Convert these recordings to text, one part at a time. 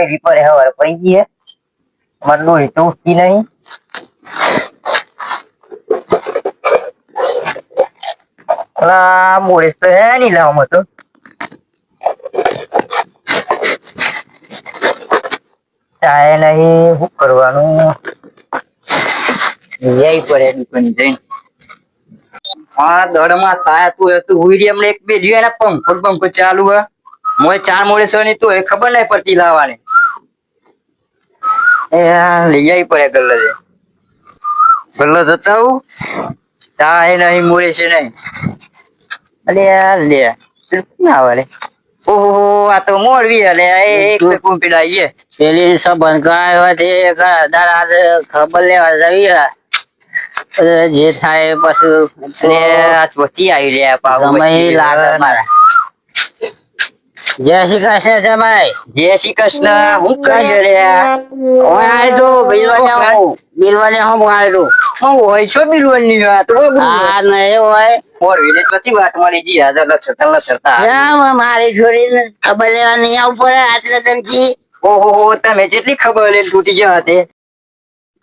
અમે રીપરે હવાર પડી ગઈ હે અમારે લોહી તો. નહીં કરવાનું? હા દડમાં થાય તું તું હુઈ હમણાં એક બે જીવે ને પંખો પંખો ચાલુ હે. મોય ચાર મોડે સો ની તું એ ખબર નહીં પડતી લાવવાની. લઈ આવી પડે ગલ્લો છે ગલ્લો જતા હું ચાય નહીં મોડે છે નહીં અલે લે. ના આવે લે? ઓહો આ તો મોડવી અલે એક બે કુંપી લાવીએ પેલી સંબંધ કરાયો તે દાડા ખબર લેવા અરે જે થાય પછી આવી રહ્યા સમય લાગે મારા. જય શ્રી કૃષ્ણ જમાઈ જય શ્રી કૃષ્ણ. હું કરી રહ્યા હું આયડો બિલવાને હું બિલવાને હું આયડો હું હોય? છો બિલવલની વાત હા નહીં હોય. મોર વિલેજ પછી વાત મળી જી હાજર લક્ષતા લક્ષતા મારી છોરીને ખબર લેવા નહીં આવું પડે આટલે દનથી ઓહો તમે જેટલી ખબર લઈને તૂટી ગયા તે.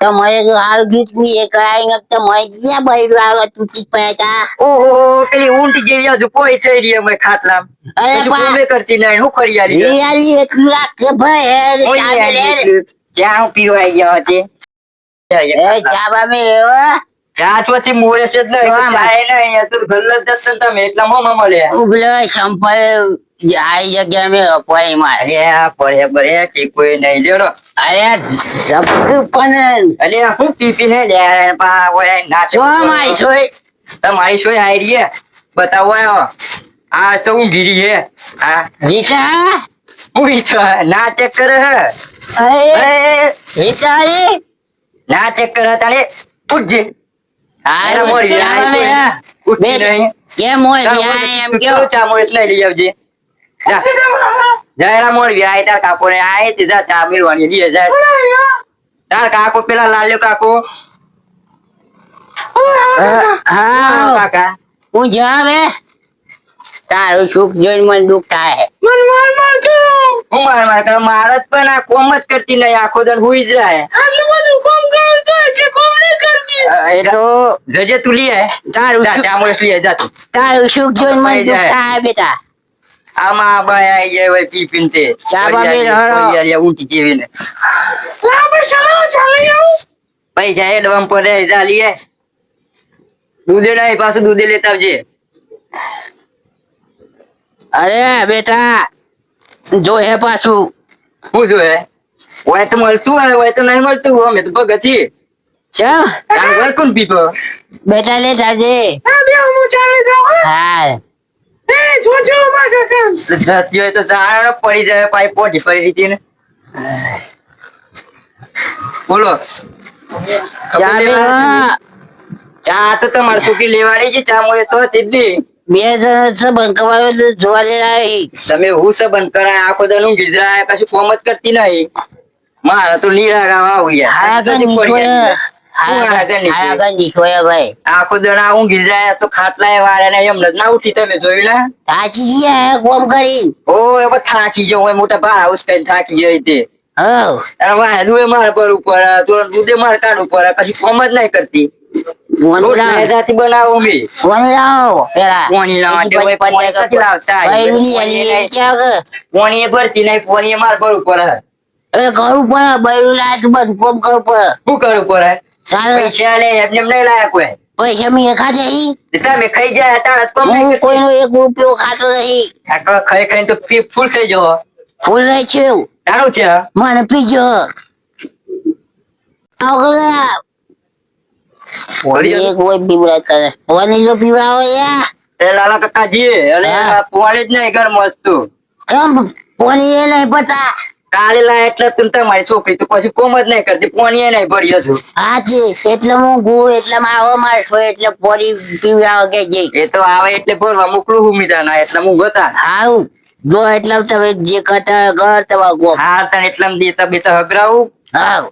તમારે જો હાલ ગીત બી એક આઈ તો મય ક્યાં બૈરું આવે તું ચીજ તા ઓહો પેલી ઊંટ જેવી હજુ કોઈ થઈ રહી અમે ખાટલા અરે હજુ કરતી નહીં હું કરી આલી યારી એટલું લાગે ભાઈ જ્યાં હું પીવા ગયા હતી એ એવા ચા મોડે છે એટલે ભાઈ નહીં તો ગલ્લો જ દર્શન તમે એટલા મોમાં મળ્યા. ઉભલે સંપલ આઈ જગ્યા મે અપાઈ મારે. પડે પડે કે કોઈ નહીં. પણ અલે હું પી પી ને લે પા ઓય નાચો. જો સોય. તમારી સોય આઈ રહી બતાવો આયો. આ સૌ ગીરી હે. આ રીતા હું તો નાટક કરે હે. અરે અરે, ના રે? નાટક કરે તારે. ઉઠજે. આ ચાબા નહીં. કેમ હોય એમ કેવું ચા મોડે લઈ લઈ આવજે. જા. તાર કાકો ને આય તે જા ચા મિલવાની લીએ જા. તાર કાકો પેલા લાલ્યો કાકો. હા કાકા. હું તારું સુખ જોઈને મને દુઃખ થાય. હું માર માર કરે માર જ પણ આ કોમ જ કરતી નહીં આખો દર હુઈ જ રહે. એ તો જજે તું લઈ આય. તારું ચા મોડે લઈ જા તું. તારું સુખ જોઈને મને દુઃખ. થાય બેટા. આમાં બાય આઈ જાય હોય પી પીને તે. ચા બાબી ફરિયાદી- રહોડો. ફરિયાદી ઊંટી જેવીને. પૈસા એ ડબમ પડે જા દૂધે નહીં પાછું દૂધે લેતા આવજે. અરે બેટા જો હે પાછું. શું જોયે? હોય તો મળતું હોય હોય તો નહીં મળતું અમે તો ભગતી ચા કોણ પીપો? બેટા લે જાજે. હા. જતી હોય તો જાણ પડી જાય પાઈ પોટી પડી રીતી ને. બોલો. ચા તો તમારે છોકરી લેવાની છે ચા મળે તો તે જ દી. બે જણ છે જોવા લેવાય તમે હું સંબંધ કરાય? આખો દન ગીજરાય કશું કોમ જ કરતી નહીં. મારા તો લીરા ગાવા આવું હા હારા ભાઈ. આખો દણા આ ઊંઘી તો ખાટલા વારે ને એમ ના ઉઠી તમે જોયું ને? કાચી ગયા કોમ કરી. ઓ થાકી જાઉં મોટા હાઉસ કઈ થાકી જાય તે. હવ. અને વાહેલું પર ઉપર તો દૂધે મારે કોમ જ નહીં કરતી. બનાવું મી ફોન લાવો પેલા પોણી પોણી લાવતા? પોણી? પોણી ભરતી નહીં પોણી માર મારે પડે. એ કરવું પડે બૈરું તો બધું કોમ કરવું પડે. શું કરવું પડે? પૈસા લે એમને નહીં હોય પૈસા મેં ખાતે ઈ. તમે ખાઈ જાય તાર હું કોઈનો એક રૂપિયો ખાતો નહીં આટલો ખાઈ ખાઈને તો પી ફૂલ થઈ જવો ફૂલ નહીં છે તારું છે. મને પીજો. આવો કરે. એક હોય પીવડા કરે પાણી તો પીવડાવો યાર એ લાલા કાકાજી અને. પોણી જ નહીં ઘર મસ્તું કેમ? પાણી એ નહીં પતા. કાલે એટલે તું તમારી છોકરી તો પછી કોમ જ નહીં કરતી પોણી એ નહીં ભર્યો છું હા છે એટલે હું ગુ એટલે માં આવો મારશો એટલે પાણી પીવડાવો કે જઈ. એ તો આવે એટલે ભરવા મોકલું હું મીઠા ના એટલે હું ગતા આવું જો એટલે તમે જે કરતા ઘર તવા ગો હાર તને દે દેતા બેતા હગરાવું. હાઉ.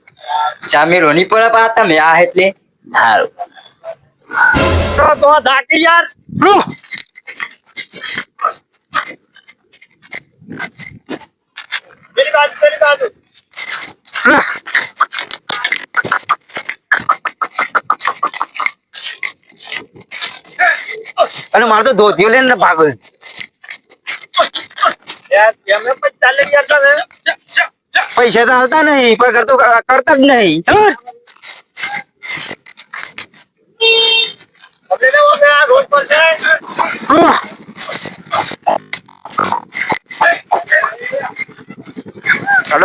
ચામેરો ની પડે પા તમે આ એટલે. હાઉ. તો ધાકી યાર. પેલી બાજુ પેલી બાજુ અને મારે તો ધોતિયો લઈને ભાગો. પૈસા તો આવતા નહીં પણ કરતો કરતા જ નહીં. રોડ પર છે.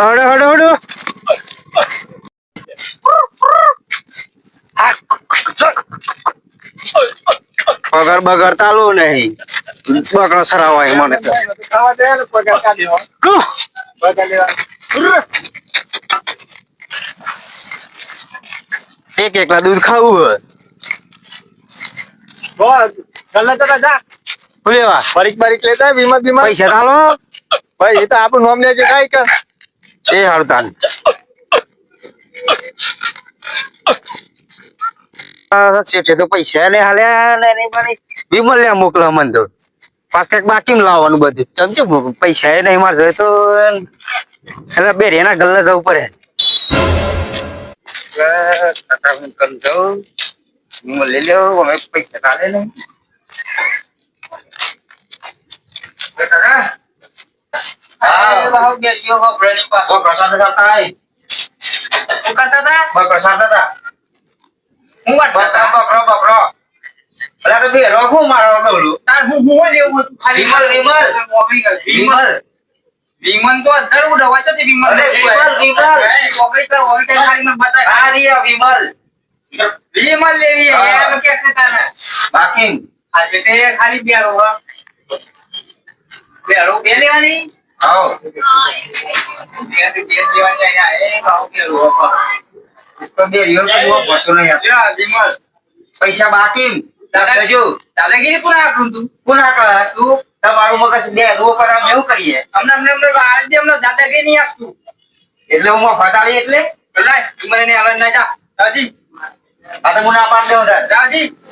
હડો હડો હડો હડો પગાર બગર ચાલુ નહીં. બકરો સરાવાય મને એક એકલા દૂધ ખાવું હોય. પૈસા ચાલો ભાઈ એ તો આપણું નામ લેજો કઈ એ હડતાલ શેઠે તો પૈસા લે હાલ્યા ને નહીં પણ વિમલ લે મોકલા મન તો પાછ કંઈક બાકી લાવવાનું બધું. ચમચું પૈસા એ નહીં, માર જોઈએ તો એટલે બે રેના ગલ્લા જવું પડે. લઈ લેવો અમે પૈસા ચાલે નહીં હા વિમલ, તો અંદર ઉડવા છે વિમલ વિમલ, વિમલ. ઓગળી તો તો ખાલી મને બતાય. આ વિમલ. વિમલ લેવી એમ કે કહેતા બાકી? આજે તે ખાલી બેરો બે બે લેવાની? આવો નહીં પૈસા બાકી દાદા દાદાજો દાદાગીરી આકું તું? કોના કર તું તમારું મગજ બે રૂ પર એવું કરીએ. અમને અમને અમને દે અમને દાદાગીરી નહીં આપતું એટલે હું ફટાડી એટલે? મને ને આવા ના જા. રાજી. આ તો હું ના પાડ દઉં તાર.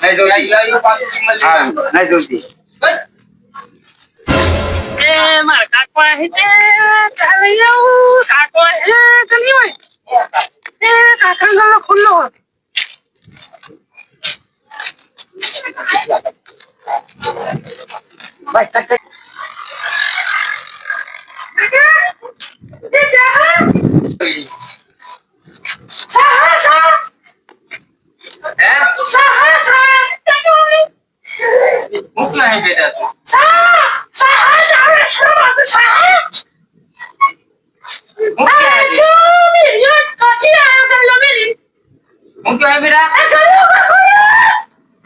નહીં જોતી. નહીં એ માર કાકો હે તે ચાલે જાઉં કાકો હે કની હોય એ કાકા ગલો ખુલ્લો હોય બસ તક એ જા સા સા હે સા સા હું ક્યાં હે બેટા તું સા સા સા સા સા હું ક્યાં હે જો મેરી yo કોચી આયો ગલો મેરી હું ક્યાં હે બેટા એ ગલો કાકો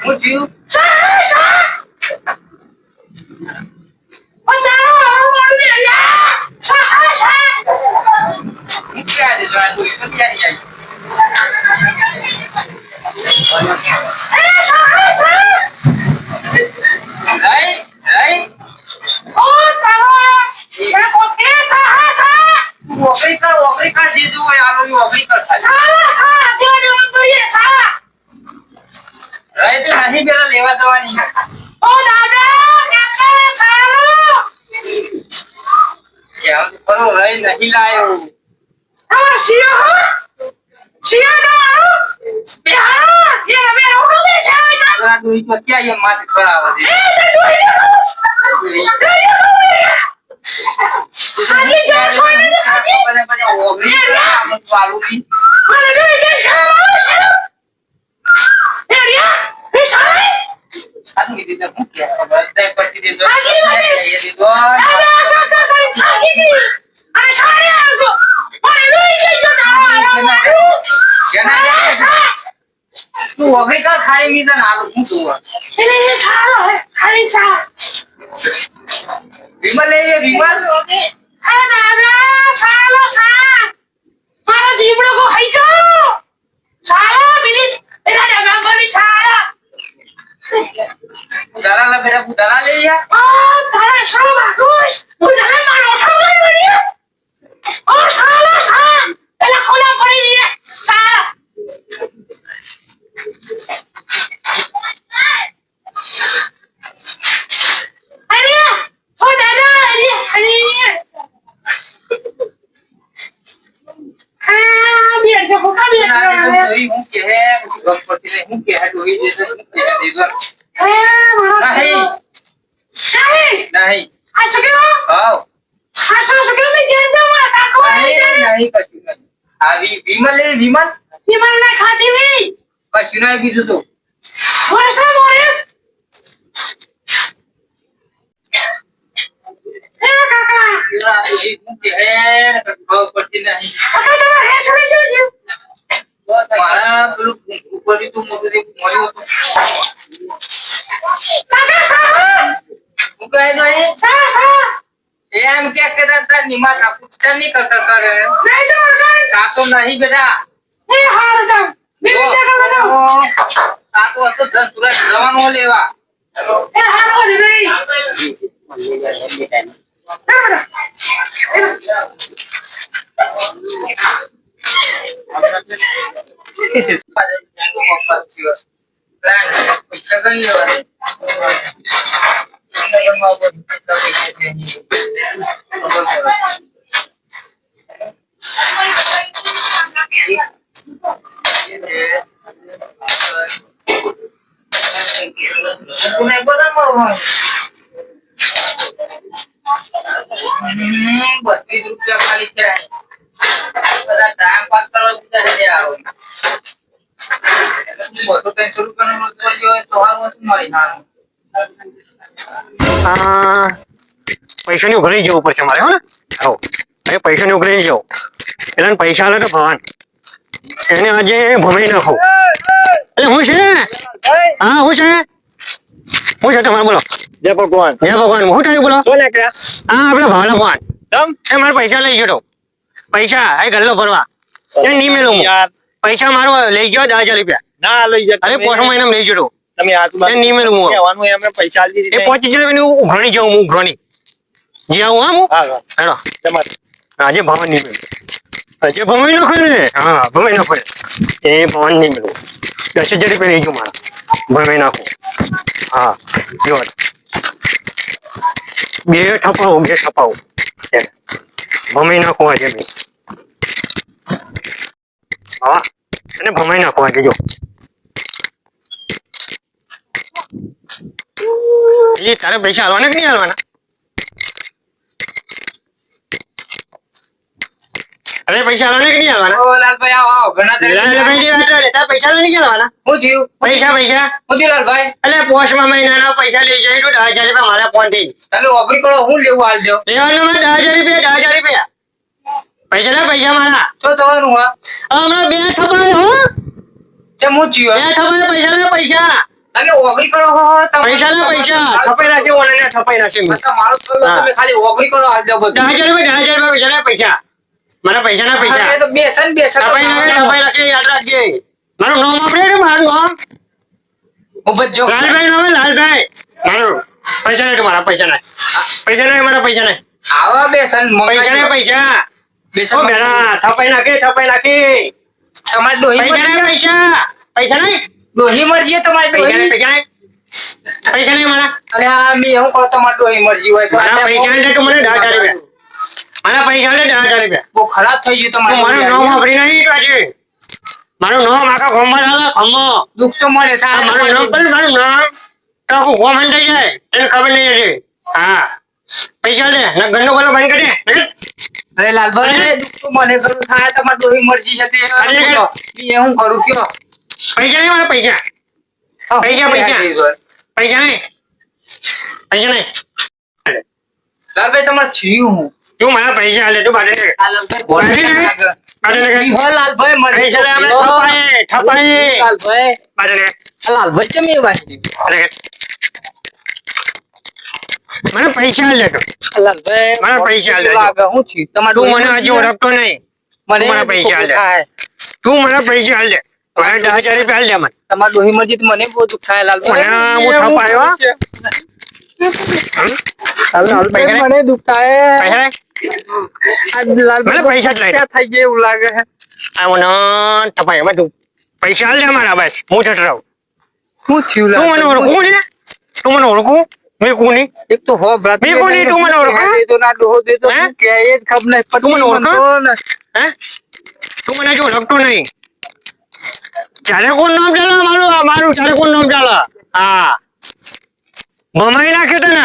હું જીવ સા સા Otaru, olha! Sá, sá! હું ક્યાં હે જોરા તું તો ક્યાં નહીં Eh, sá, sá! આવી લઈ લઈ Otaru! Ya koke, sá, sá! તું ઓગળી કર ઓગળી કર જે જોવું હોય આલો ઈ ઓગળી કર Sá, sá! Dia dia orang beri, sá! રહે તો નહીં પેલા લેવા જવાની Oh, dada! Kakak, sá! કેમ ખરો રહી નહીં લાયો Ah, sia! Sia dah! Biar! Dia biar orang bisa! જોરા તું ઈ તો ક્યાં એમ માથે ખરાબ હતી Eh, dah dua ini! Dah ini! Haji jangan soalnya ni, Haji! મને પછી ઓગળી કર આમ ચાલુ બી Mana dia dia salah salah. Ya dia, dia salah. સારું કીધી તે હું કે બધા પછી 我被告他一米在哪龙族啊？那那查了，还没查。明白嘞，明白。我给他哪呢？查了查，查了地不了个黑州，查了比你，哎他两万块你查了。उधारा ला मेरा उधारा ले लिया और सारा सारा मारो उधारा मारो सारा मारो और હું કે હાડું જશે હું મારા નહીં નહીં આ સગીઓ હાવ આ સો મે ગેર દો માં તાકો નહીં કશું નહીં આવી વિમલ એ વિમલ ઈ ના ખાતી વી કશું નહીં બીજું તો વર્ષા મોરેસ એ કાકા એ હું કે હે પડતી નહીં કાકા તમે હે છોડી જોજો મારા પેલું ઉપર તું મોટું મળ્યું હતું. નહીં? એમ કે કદાચ તાર નિમા કાપુસ્તા નહીં કરે કાકા સાતો નહીં બેટા. એ હાર દમ બીજી જગ્યા લગાવ સાતો હતો? ધન સુરત જવાનું લેવા. એ હાર દે લેવા બત્રીસ રૂપિયા ખાલી છે બધા પાસ કરવા બીજા છે આવો. હોય તો હતું મળી સારું આ પૈસાની ઉઘરાઈ જવું પડશે મારે હો ને? આવો. અરે પૈસાની ઉઘરાઈ જવું એટલે પૈસા લે તો ભવાન એને આજે ભમાઈ નાખો. એટલે હું છે? હા હું છે? હું છે? તમારે બોલો. જય ભગવાન. જય ભગવાન. હું થયું બોલો? હા આપડે ભાવલા ભગવાન. એ મારે પૈસા લઈ ગયો પૈસા એ ગલ્લો ભરવા. એ નહીં મેલું પૈસા મારો લઈ ગયો દસ હજાર રૂપિયા. ના લઈ જાય અરે પોષો મહિના લઈ ગયો તમે એ નહીં મેલું હું. કહેવાનું એમને પૈસા એ દીધી. પહોંચી ગયો એની ઉઘરાણી જાઉં હું ઉઘરાણી જે આવું આમ? હું હેડો. તમારે. આજે ભવન નહીં મળ્યું આજે ભવાઈ ને હા ભવાઈ ને. એ ભવન નહીં મળ્યું દસ હજાર રૂપિયા લઈ ગયો મારા. ભવાઈ નાખો. હા જો. બે ઠપાવો બે ઠપાવો ભમી નાખો આજે મેં. હા અને ભમાઈ નાખો આજે એ તારે પૈસા હાલવાના કે નહીં હાલવાના અરે પૈસા હાલવાના કે નહીં હાલવાના ઓ લાલભાઈ આવો આવો ઘણા લાલભાઈ વાત કરે, તારે પૈસા નહીં હાલવાના હું થયું? પૈસા પૈસા? હું થયું લાલભાઈ? એટલે પોસ્ટમાં મહિનાના પૈસા લઈ જાય તો દસ હજાર રૂપિયા મારા ફોનથી. ઓફરી કરો હું લેવું હાલ દો લેવાના માં દસ હજાર રૂપિયા દસ હજાર રૂપિયા. પૈસા ના પૈસા મારા. તો તમારું હા. હમણાં બે થપાય હો. જેમ હું જીયો બે થપાય પૈસા ના પૈસા. અને ઓગળી કરો હો પૈસા ના પૈસા. થપાઈ નાખે ઓને ને થપાઈ નાખે મારું તમે ખાલી ઓગળી કરો હાલ દો બધું. દસ હજાર રૂપિયા દસ હજાર રૂપિયા પૈસા ના પૈસા. મારા પૈસા ના પૈસા. તો બેસન બેસન થપાઈ નાખે થપાઈ નાખે યાદ રાખજે. મારું નામ આપણે રે મારું નામ ઉપજો લાલભાઈ નામ લાલભાઈ. મારું. પૈસા નહીં મારા પૈસા નહીં પૈસા નહીં મારા પૈસા નહીં આવા બેસન પૈસા નહીં પૈસા. બેસન ઓ થપાઈ નાખે થપાઈ નાખે. તમારી ડોહી મરજી પૈસા. પૈસા નહીં. ડોહી મરજી હે પૈસા પૈસા પૈસા નહીં મારા. અને આ મી હું કહું તમારી ડોહી મરજી હોય તો મારા પૈસા એટલે તું મને દસ રૂપિયા. મારા પૈસા એટલે દસ રૂપિયા. બહુ ખરાબ થઈ ગયું તું મારું નામ તમારું વાપરી નહીં આજે. મારું નામ આખા ખંભા ડાલે ખંભો દુઃખ તો મળે થાય મારું નામ પણ મારું નામ. તો આખું થઈ જાય એને ખબર નહીં હશે હા. પૈસા દે ને ગંડો ગલ્લો બંધ કરી દે. અરે લાલભાઈ મને કરું થાય તમારી મરજી છે તે હું કરું? કયો? પૈસા નહીં મારા પૈસા. પૈસા, પૈસા. પૈસા. નહીં પૈસા નહીં. લાલભાઈ તમારે થયું હું. તું મારા પૈસા હાલે તું બાટે લાલભાઈ આ ચમ એ અરે મને પૈસા હાલે તું. મને પૈસા. લાગે હું છું? તમારે તું મને હજી ઓળખતો નહીં. મને મને પૈસા લે તું મને પૈસા હાલ મને દસ હજાર રૂપિયા દે મને. તમારી ડોહી મરજી મને બહુ દુઃખ થાય લાલ મને હું થપાયો, મને દુઃખ થાય. પૈસા થઈ એવું લાગે આ મને થપાય બધું પૈસા દે મારા બસ હું છટરાવ હું થયું તું મને ઓળખું તું મને ઓળખું? મેં કોની એક તો હો બ્રાત મેં કોની તું મને ઓળખે? દે તો ના ડોહો દે તો કે એ જ ખબર નહીં તું મને ઓળખે? હે? તું મને હજુ ઓળખતો નહીં. ચારે કોણ નામ ચાલે મારું મારું ચારે કોણ નામ ચાલે હા. ભમાઈ નાખે તને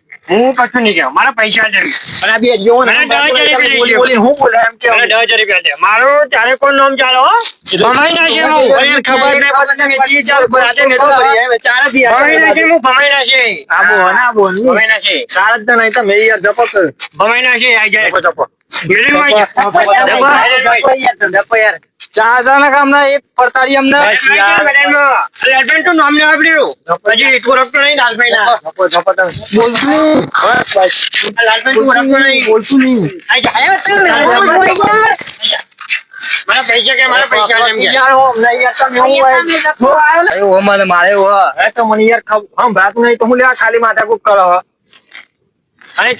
હું હું હા હું કશું નહીં કહેવા મારા પૈસા દે અને બે ને. રૂપિયા બોલી લઈ બોલી હું બોલે? એમ કે મને દસ રૂપિયા દે મારું ચારે કોણ નામ ચાલો હો? ભમાઈ હું. મને ખબર નહીં આજે મેં તો કરી એમ ચાર જ યાર. ભમાઈ નાખે હું ભમાઈ નાખે આબો ને ને. ભમાઈ નાખે ચાર જ નહીં તો મેં યાર જપો કર. ભમાઈ જપો, જપો. આઈ જાય. ચાર મારા પૈસા કે મારા પૈસા એમ કે. યાર, હું નહીં યાર, તમે હું આવ્યો ને. મને મારે હો. તો મને યાર હમ સંભળાતું નહીં તો હું લેવા ખાલી માથાકૂટ કરો હો. અને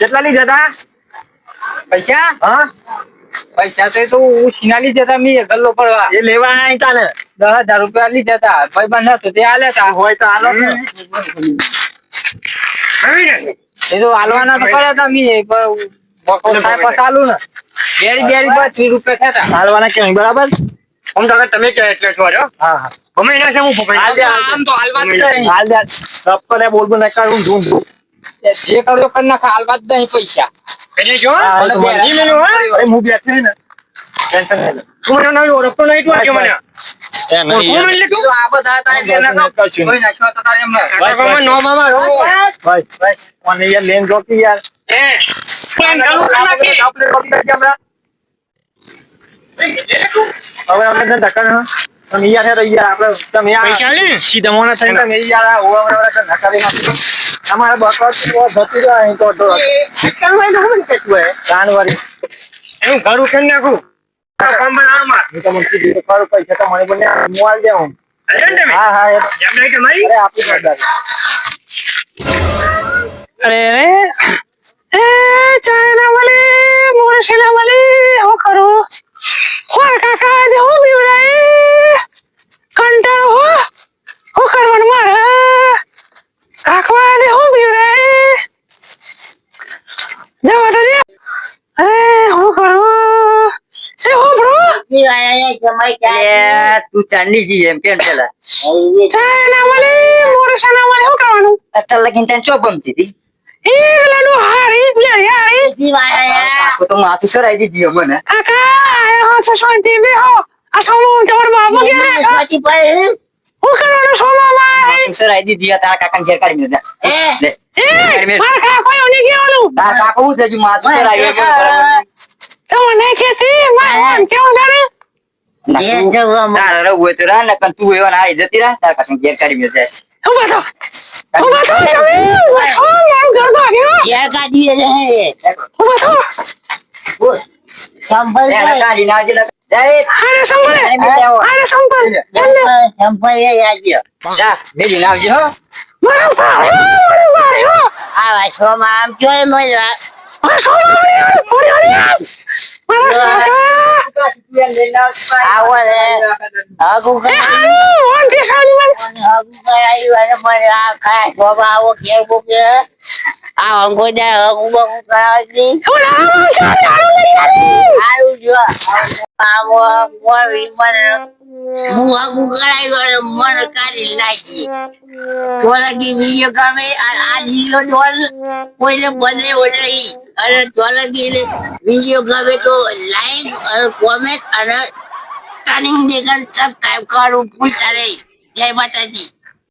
કેટલા લીધા હતા પૈસા? હા? પૈસા તો હું છીના લીધા હતા મેં ગલ્લો પડવા. એ લેવા આયા તાને દસ હજાર રૂપિયા લીધા હતા ભાઈ બંધ હતો તે આલ્યા તા. હોય તો હાલો આવી ને. એ તો હાલવાના તો કર્યા હતા મેં. પણ બકો થાય પછી ને. બેરી બેરી પર ત્રીસ રૂપિયા થયા હતા હાલવાના કેમ? બરાબર? આમ તો તમે કે એટલે છો હા. હા એના છે હું હાલ દે, હાલ આમ તો હાલવા નહીં. હાલ દે. બોલ બોલ ના કરું ઢૂંઢ ઢૂંઢ. જે કર્યો કરી નાખે હાલવા જ નહીં પૈસા. એટલે જો હા, બેઠો ને ટેન્શન નહીં. તું મને નવી ઓળખતો નહીં તું આજે મને. કરી. હવે અમે ધક્કા તમે યાર યાર આપણે તમે આ પૈસા લે. સીધા મોના થઈને તમે યાર ઓવા ઓવા ઓવા ધક્કા નાખી અમારા બકવાસ તો જતી રહે અહીં તો તો જાનવરી એનું ઘર ઉઠે નાખું. આ કામ બનાવવા માં. હું તમને કીધું તો ખરું પૈસા તો મને બને મોબાઈલ દે હું. ને? હા હા એમ નહીં કે મારી? અરે આપી જવાબદારી. અરે રે એ ચાઇના વાલી મોરશીલા વાલી. હું કરું? હોર કાકા. તું ચાંદી જી એમ કેમ પેલા ચાઇના વાલી મોરશીલા વાલી હું કરવાનું અત્યારે લગીને તને ચો ગમતી હતી ઈ પેલાનું હારી પેલા હારી આખું તો માથું સરાઈ દીધી હો મને કાકા આયા છો શાંતિ બેહો આ સોમો તમારો બાબુ ગયા હું કરવાનું સોમો માં માથું સરાઈ દીધી આ તારા કાકાને ઘેર કાઢી મેં લે એ મારા કાકા કોઈ ઓની ગયોનું તારા કાકા હું થયું માથું સરાઈ ગયું બરાબર તમને ખેતી માં કેવું કરે તારે આમ જોઈ તો રાહ ને પણ તું એવા હારી જતી રાહ તારા કાકાને ઘેર કાઢી મેં જાય હું બાતો હું બાતો તમે ઊભા થો, મારું ઘર ભાગ્યો હું બાતો એને કાઢી નાખજે ને. જાય. આને સંભાળે આને સંભાળે એટલે જા, મેલી નાખજે હો. મારો ભાઈ મારો ભાઈ હો આ લઈ આલી કોઈને બને નહીં અને તોલગી વીડિયો ગમે તો લાઈક અને કોમેન્ટ અને ટર્નિંગ દેખન સબસ્ક્રાઇબ કરવાનું ભૂલતા નહીં. જય માતાજી.